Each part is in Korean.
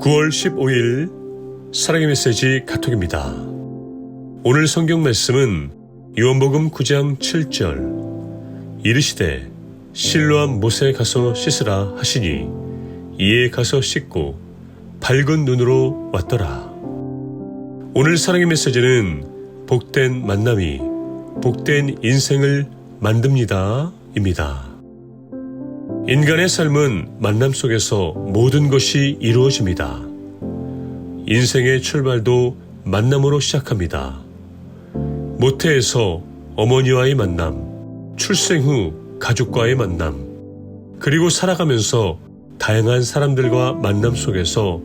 9월 15일 사랑의 메시지 카톡입니다. 오늘 성경 말씀은 요한복음 9장 7절 이르시되 실로암 못에 가서 씻으라 하시니 이에 가서 씻고 밝은 눈으로 왔더라. 오늘 사랑의 메시지는 복된 만남이 복된 인생을 만듭니다. 입니다. 인간의 삶은 만남 속에서 모든 것이 이루어집니다. 인생의 출발도 만남으로 시작합니다. 모태에서 어머니와의 만남, 출생 후 가족과의 만남, 그리고 살아가면서 다양한 사람들과 만남 속에서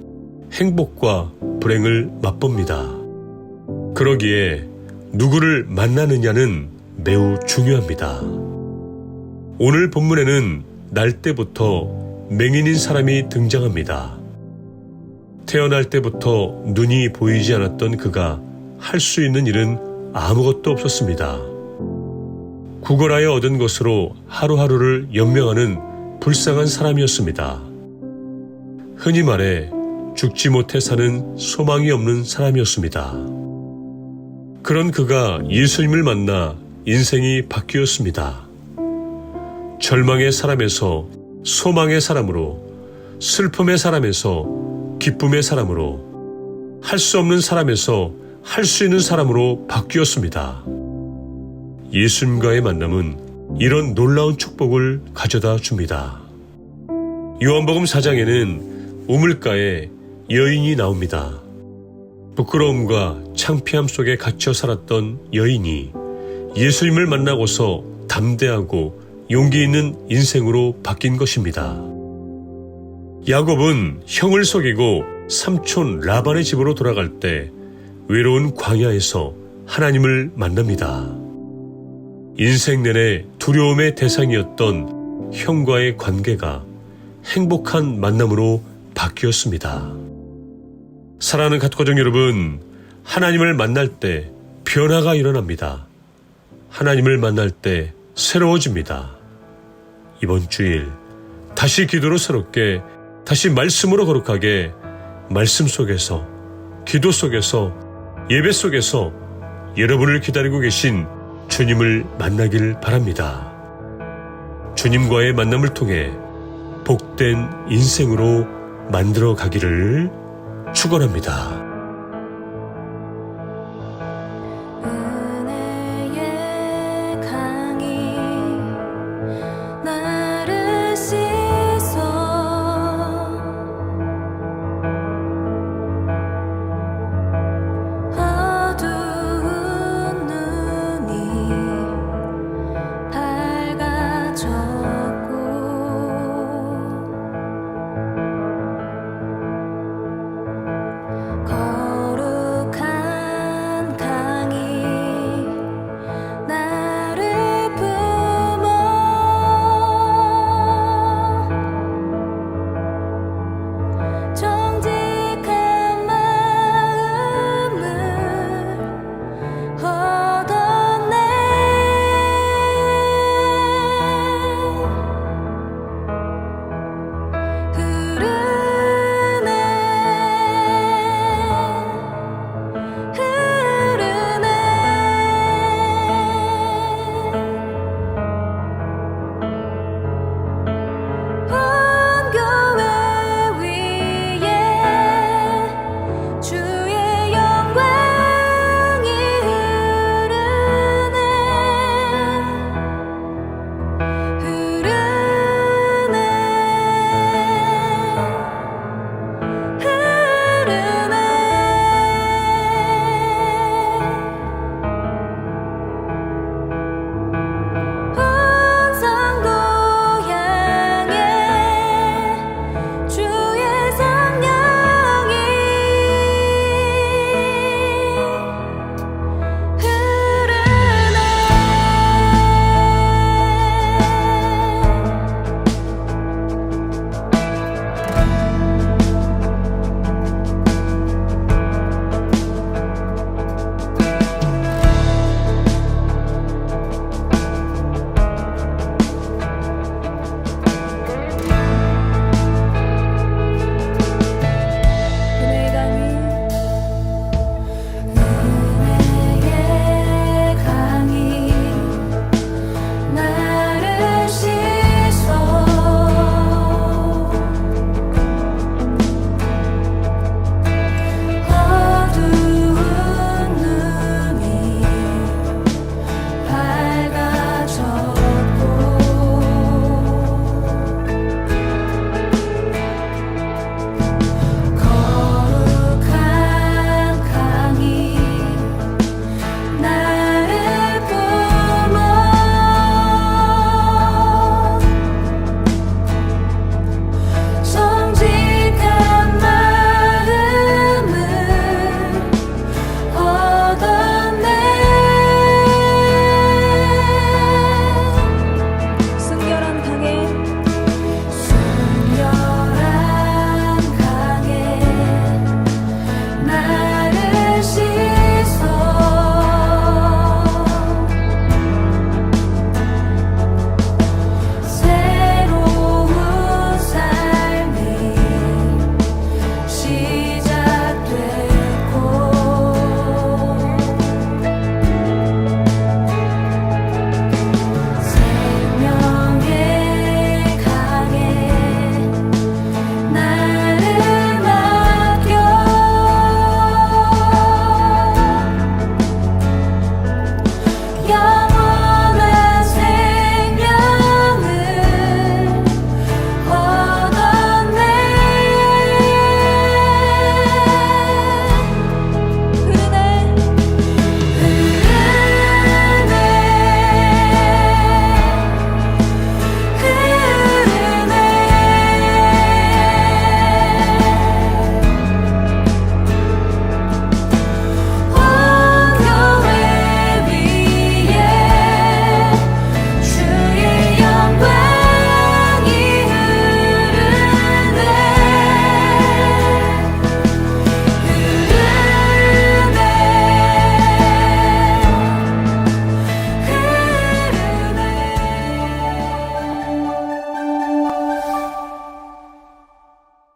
행복과 불행을 맛봅니다. 그러기에 누구를 만나느냐는 매우 중요합니다. 오늘 본문에는 날 때부터 맹인인 사람이 등장합니다. 태어날 때부터 눈이 보이지 않았던 그가 할 수 있는 일은 아무것도 없었습니다. 구걸하여 얻은 것으로 하루하루를 연명하는 불쌍한 사람이었습니다. 흔히 말해 죽지 못해 사는 소망이 없는 사람이었습니다. 그런 그가 예수님을 만나 인생이 바뀌었습니다. 절망의 사람에서 소망의 사람으로 슬픔의 사람에서 기쁨의 사람으로 할 수 없는 사람에서 할 수 있는 사람으로 바뀌었습니다. 예수님과의 만남은 이런 놀라운 축복을 가져다 줍니다. 요한복음 4장에는 우물가에 여인이 나옵니다. 부끄러움과 창피함 속에 갇혀 살았던 여인이 예수님을 만나고서 담대하고 용기 있는 인생으로 바뀐 것입니다. 야곱은 형을 속이고 삼촌 라반의 집으로 돌아갈 때 외로운 광야에서 하나님을 만납니다. 인생 내내 두려움의 대상이었던 형과의 관계가 행복한 만남으로 바뀌었습니다. 사랑하는 가족 여러분, 하나님을 만날 때 변화가 일어납니다. 하나님을 만날 때 새로워집니다. 이번 주일 다시 기도로 새롭게 다시 말씀으로 거룩하게 말씀 속에서 기도 속에서 예배 속에서 여러분을 기다리고 계신 주님을 만나길 바랍니다. 주님과의 만남을 통해 복된 인생으로 만들어 가기를 축원합니다.